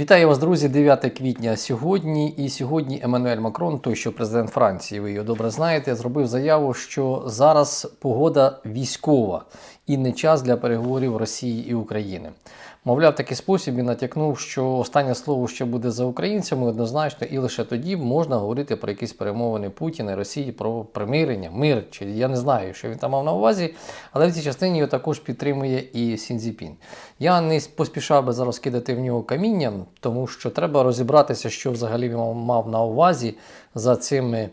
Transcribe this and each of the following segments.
Вітаю вас, друзі, 9 квітня сьогодні. І сьогодні Еммануель Макрон, той, що президент Франції, ви його добре знаєте, зробив заяву, що зараз погода військова і не час для переговорів Росії і України. Мовляв, такий спосіб він натякнув, що останнє слово ще буде за українцями однозначно, і лише тоді можна говорити про якісь перемовини Путіна і Росії про примирення, мир, чи я не знаю, що він там мав на увазі, але в цій частині його також підтримує і Сінзіпін. Я не поспішав би зараз кидати в нього камінням, тому що треба розібратися, що взагалі він мав на увазі за цими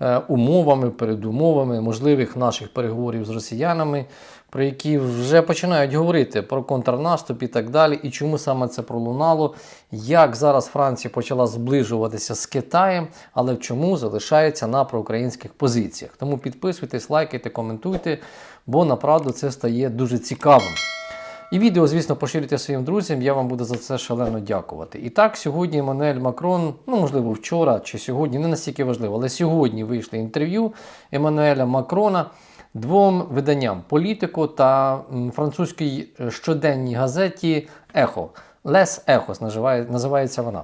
е, умовами, передумовами можливих наших переговорів з росіянами, про які вже починають говорити про контрнаступ і так далі, і чому саме це пролунало, як зараз Франція почала зближуватися з Китаєм, але чому залишається на проукраїнських позиціях. Тому підписуйтесь, лайкайте, коментуйте, бо направду це стає дуже цікавим. І відео, звісно, поширюйте своїм друзям, я вам буду за це шалено дякувати. І так, сьогодні Еммануель Макрон, ну можливо, вчора чи сьогодні, не настільки важливо, але сьогодні вийшло інтерв'ю Еммануеля Макрона двом виданням політику та французькій е, щоденній газеті Ехо. Лес Ехос називається вона.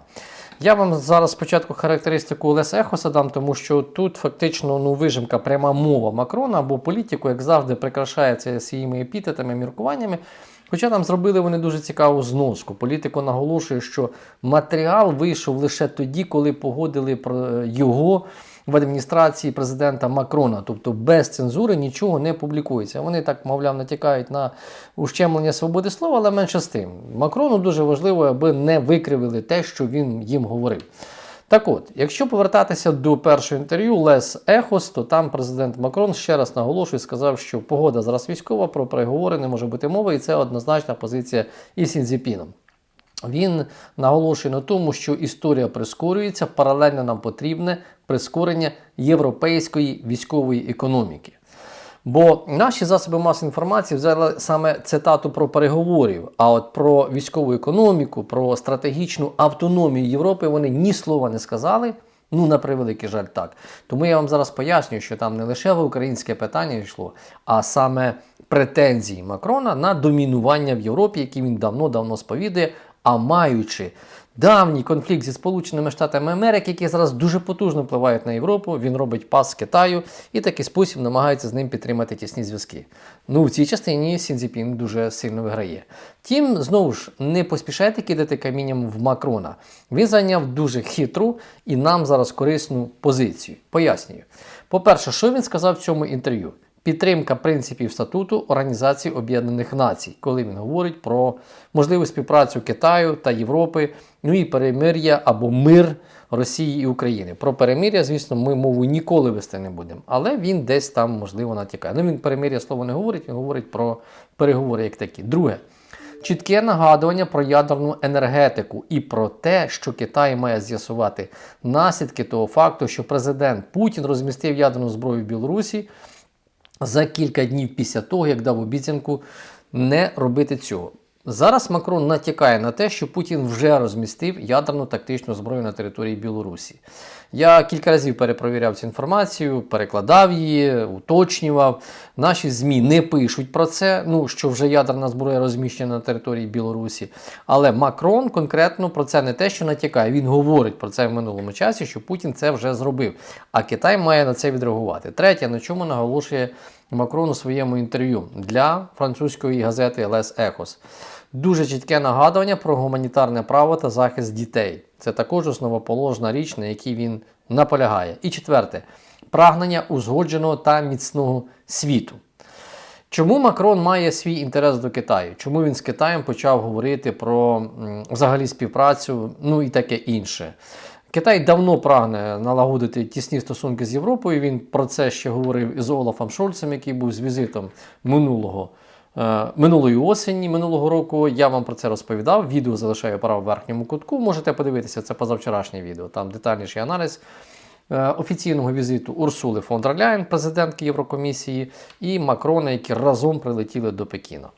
Я вам зараз спочатку характеристику Лес Ехоса дам, тому що тут фактично ну, вижимка, пряма мова Макрона або політику, як завжди, прикрашається своїми епітетами, міркуваннями. Хоча там зробили вони дуже цікаву зноску. Політико наголошує, що матеріал вийшов лише тоді, коли погодили про його в адміністрації президента Макрона. Тобто без цензури нічого не публікується. Вони так, мовляв, натякають на ущемлення свободи слова, але менше з тим. Макрону дуже важливо, аби не викривили те, що він їм говорив. Так от, якщо повертатися до першого інтерв'ю Лес Ехос, то там президент Макрон ще раз наголошує, сказав, що погода зараз військова, про переговори не може бути мови, і це однозначна позиція і Сінзіпіном. Він наголошує на тому, що історія прискорюється, паралельно нам потрібне прискорення європейської військової економіки. Бо наші засоби масової інформації взяли саме цитату про переговорів, а от про військову економіку, про стратегічну автономію Європи вони ні слова не сказали. Ну, на превеликий жаль, так. Тому я вам зараз пояснюю, що там не лише в українське питання йшло, а саме претензії Макрона на домінування в Європі, які він давно-давно сповідує, а маючи давній конфлікт зі Сполученими Штатами Америки, які зараз дуже потужно впливають на Європу, він робить пас з Китаю і такий спосіб намагається з ним підтримати тісні зв'язки. Ну, в цій частині Сінзіпін дуже сильно виграє. Тім, знову ж, не поспішайте кидати камінням в Макрона. Він зайняв дуже хитру і нам зараз корисну позицію. Пояснюю. По-перше, що він сказав в цьому інтерв'ю? Підтримка принципів статуту Організації Об'єднаних Націй, коли він говорить про можливу співпрацю Китаю та Європи, ну і перемир'я або мир Росії і України. Про перемир'я, звісно, ми мову ніколи вести не будемо, але він десь там можливо натякає. Ну він перемир'я слово не говорить, він говорить про переговори як такі. Друге. Чітке нагадування про ядерну енергетику і про те, що Китай має з'ясувати наслідки того факту, що президент Путін розмістив ядерну зброю в Білорусі за кілька днів після того, як дав обіцянку не робити цього. Зараз Макрон натякає на те, що Путін вже розмістив ядерну тактичну зброю на території Білорусі. Я кілька разів перепровіряв цю інформацію, перекладав її, уточнював. Наші ЗМІ не пишуть про це, ну що вже ядерна зброя розміщена на території Білорусі. Але Макрон конкретно про це не те, що натякає. Він говорить про це в минулому часі, що Путін це вже зробив. А Китай має на це відреагувати. Третє, на чому наголошує Макрон у своєму інтерв'ю для французької газети Лес Ехос. Дуже чітке нагадування про гуманітарне право та захист дітей. Це також основоположна річ, на якій він наполягає. І четверте прагнення узгодженого та міцного світу. Чому Макрон має свій інтерес до Китаю? Чому він з Китаєм почав говорити про взагалі співпрацю, ну і таке інше? Китай давно прагне налагодити тісні стосунки з Європою. Він про це ще говорив із Олафом Шольцем, який був з візитом минулого. Е, Минулої осені, минулого року я вам про це розповідав. Відео залишаю право в верхньому кутку. Можете подивитися, це позавчорашнє відео. Там детальніший аналіз е, офіційного візиту Урсули фон дер Ляйн, президентки Єврокомісії, і Макрона, які разом прилетіли до Пекіна.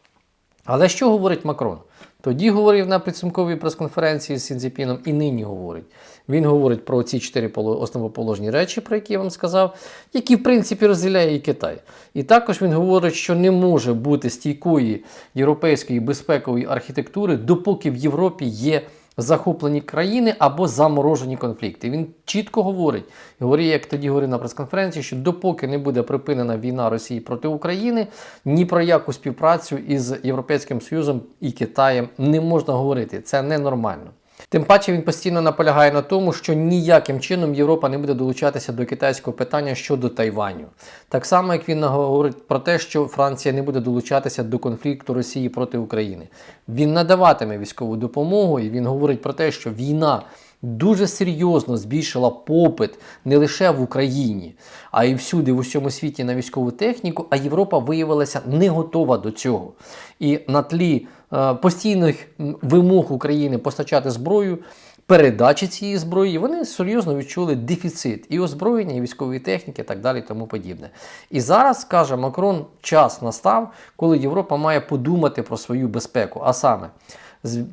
Але що говорить Макрон? Тоді говорив на підсумковій прес-конференції з Сінзіпіном і нині говорить. Він говорить про ці чотири основоположні речі, про які я вам сказав, які в принципі розділяє і Китай. І також він говорить, що не може бути стійкої європейської безпекової архітектури, допоки в Європі є захоплені країни або заморожені конфлікти. Він чітко говорить, говорить, як тоді говорив на прес-конференції, що допоки не буде припинена війна Росії проти України, ні про яку співпрацю із Європейським Союзом і Китаєм не можна говорити. Це ненормально. Тим паче він постійно наполягає на тому, що ніяким чином Європа не буде долучатися до китайського питання щодо Тайваню. Так само, як він говорить про те, що Франція не буде долучатися до конфлікту Росії проти України. Він надаватиме військову допомогу, і він говорить про те, що війна. Дуже серйозно збільшила попит не лише в Україні, а й всюди, в усьому світі на військову техніку. А Європа виявилася не готова до цього. І на тлі постійних вимог України постачати зброю, передачі цієї зброї, вони серйозно відчули дефіцит і озброєння, і військової техніки, і так далі, і тому подібне. І зараз каже Макрон, час настав, коли Європа має подумати про свою безпеку, а саме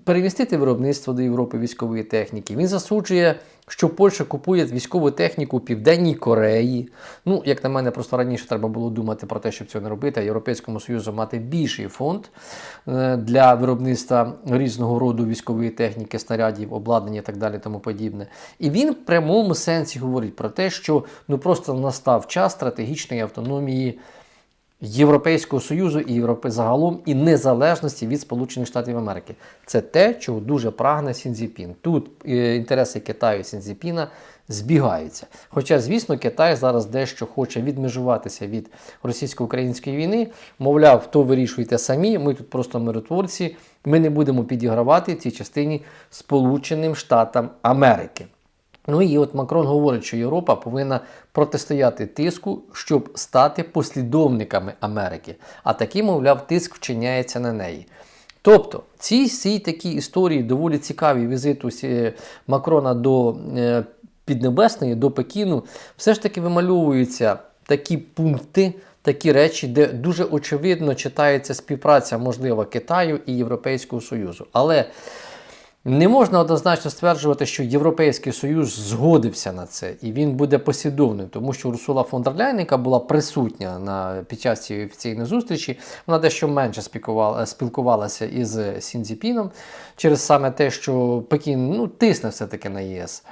перемістити виробництво до Європи військової техніки. Він засуджує, що Польща купує військову техніку у Південній Кореї. Ну, як на мене, просто раніше треба було думати про те, щоб цього не робити, а Європейському Союзу мати більший фонд е, для виробництва різного роду військової техніки, снарядів, обладнання і так далі, тому подібне. І він в прямому сенсі говорить про те, що ну просто настав час стратегічної автономії. Європейського Союзу і Європи загалом і незалежності від Сполучених Штатів Америки. Це те, чого дуже прагне Сінзіпін. Тут е, інтереси Китаю і Сінзіпіна збігаються. Хоча, звісно, Китай зараз дещо хоче відмежуватися від російсько-української війни. Мовляв, то вирішуйте самі, ми тут просто миротворці, ми не будемо підігравати цій частині Сполученим Штатам Америки. Ну і от Макрон говорить, що Європа повинна протистояти тиску, щоб стати послідовниками Америки. А такий, мовляв, тиск вчиняється на неї. Тобто, ці всі такі історії доволі цікаві візиту Макрона до е, Піднебесної, до Пекіну, все ж таки вимальовуються такі пункти, такі речі, де дуже очевидно читається співпраця можлива Китаю і Європейського Союзу. Але не можна однозначно стверджувати, що Європейський Союз згодився на це і він буде послідовним, тому що Урсула фон дер Ляйн, яка була присутня на, під час цієї офіційної зустрічі, вона дещо менше спілкувала, спілкувалася із Сінзіпіном через саме те, що Пекін ну, тисне все-таки на ЄС.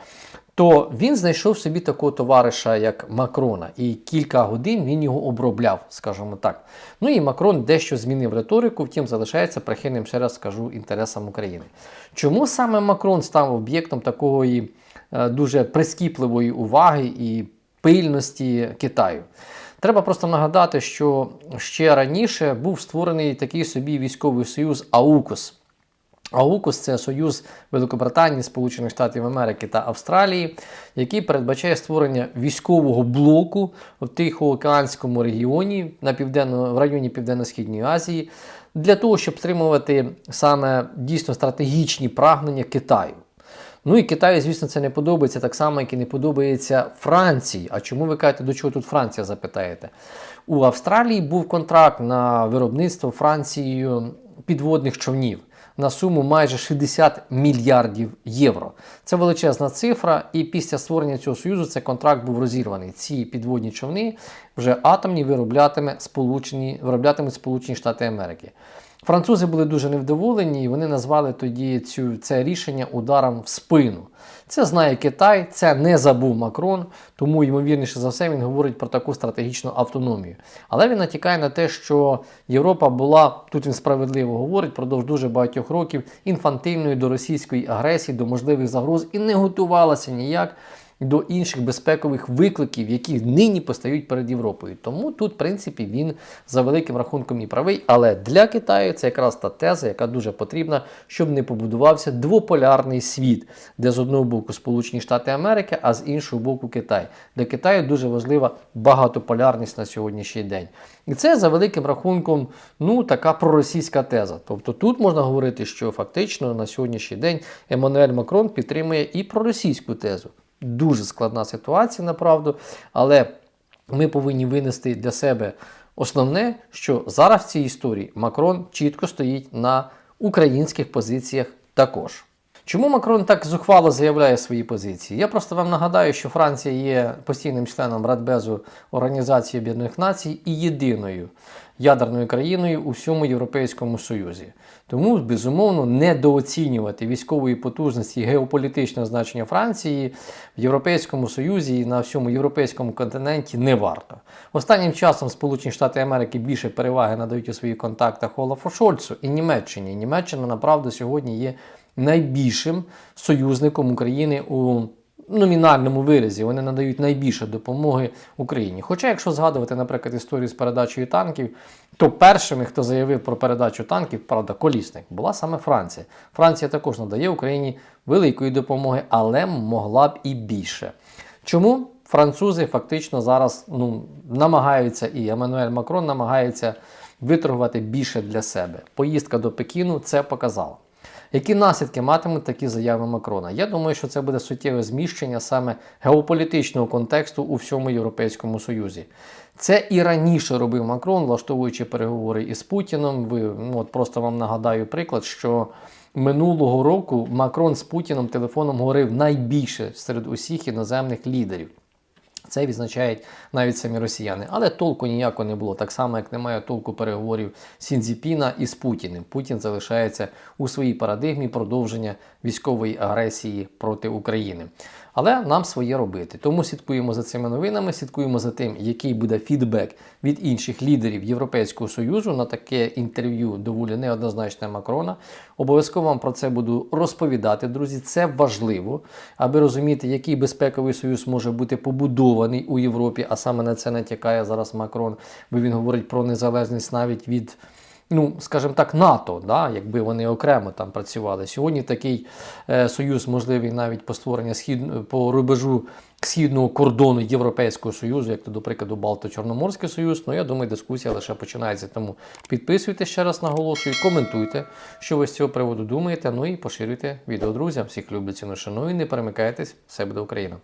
То він знайшов собі такого товариша, як Макрона, і кілька годин він його обробляв, скажімо так. Ну і Макрон дещо змінив риторику, втім залишається прихильним, ще раз скажу, інтересам України. Чому саме Макрон став об'єктом такої е, дуже прискіпливої уваги і пильності Китаю? Треба просто нагадати, що ще раніше був створений такий собі військовий союз АУКУС. АУКУС це союз Великобританії, Сполучених Штатів Америки та Австралії, який передбачає створення військового блоку в Тихоокеанському регіоні на південно, в районі Південно-Східної Азії для того, щоб стримувати саме дійсно стратегічні прагнення Китаю. Ну і Китаю, звісно, це не подобається так само, як і не подобається Франції. А чому ви кажете, до чого тут Франція запитаєте? У Австралії був контракт на виробництво Францією підводних човнів на суму майже 60 мільярдів євро. Це величезна цифра, і після створення цього союзу цей контракт був розірваний. Ці підводні човни вже атомні вироблятиме Сполучені, вироблятимуть Сполучені Штати Америки. Французи були дуже невдоволені, і вони назвали тоді цю, це рішення ударом в спину. Це знає Китай, це не забув Макрон, тому ймовірніше за все він говорить про таку стратегічну автономію. Але він натякає на те, що Європа була, тут він справедливо говорить, продовж дуже багатьох років інфантильною до російської агресії, до можливих загроз і не готувалася ніяк до інших безпекових викликів, які нині постають перед Європою. Тому тут, в принципі, він за великим рахунком і правий. Але для Китаю це якраз та теза, яка дуже потрібна, щоб не побудувався двополярний світ, де з одного боку Сполучені Штати Америки, а з іншого боку Китай. Для Китаю дуже важлива багатополярність на сьогоднішній день. І це за великим рахунком ну, така проросійська теза. Тобто тут можна говорити, що фактично на сьогоднішній день Еммануель Макрон підтримує і проросійську тезу. Дуже складна ситуація, направду, але ми повинні винести для себе основне, що зараз в цій історії Макрон чітко стоїть на українських позиціях також. Чому Макрон так зухвало заявляє свої позиції? Я просто вам нагадаю, що Франція є постійним членом Радбезу Організації Об'єднаних Націй і єдиною ядерною країною у всьому Європейському Союзі. Тому, безумовно, недооцінювати військової потужності і геополітичного значення Франції в Європейському Союзі і на всьому європейському континенті не варто. Останнім часом Сполучені Штати Америки більше переваги надають у своїх контактах Олафу Шольцу і Німеччині. Німеччина направду сьогодні є найбільшим союзником України у номінальному виразі. Вони надають найбільше допомоги Україні. Хоча, якщо згадувати, наприклад, історію з передачею танків, то першими, хто заявив про передачу танків, правда, колісник, була саме Франція. Франція також надає Україні великої допомоги, але могла б і більше. Чому французи фактично зараз ну, намагаються, і Еммануель Макрон намагається виторгувати більше для себе? Поїздка до Пекіну це показала. Які наслідки матимуть такі заяви Макрона? Я думаю, що це буде суттєве зміщення саме геополітичного контексту у всьому Європейському Союзі. Це і раніше робив Макрон, влаштовуючи переговори із Путіном. Ви ну, от просто вам нагадаю приклад, що минулого року Макрон з Путіном телефоном говорив найбільше серед усіх іноземних лідерів. Це відзначають навіть самі росіяни. Але толку ніякого не було. Так само, як немає толку переговорів Сінзіпіна із Путіним. Путін залишається у своїй парадигмі продовження військової агресії проти України. Але нам своє робити. Тому слідкуємо за цими новинами, слідкуємо за тим, який буде фідбек від інших лідерів Європейського Союзу на таке інтерв'ю доволі неоднозначне Макрона. Обов'язково вам про це буду розповідати, друзі. Це важливо, аби розуміти, який безпековий союз може бути побудований у Європі, а саме на це натякає зараз Макрон, бо він говорить про незалежність навіть від ну, скажімо так, НАТО, да, якби вони окремо там працювали. Сьогодні такий е, союз можливий навіть по створенню схід, по рубежу східного кордону Європейського Союзу, як то, до прикладу, Балто-Чорноморський Союз. Ну, я думаю, дискусія лише починається. Тому підписуйтесь ще раз наголошую, коментуйте, що ви з цього приводу думаєте. Ну і поширюйте відео друзям. Всіх люблю ціну шаную. Не перемикайтесь, все буде Україна.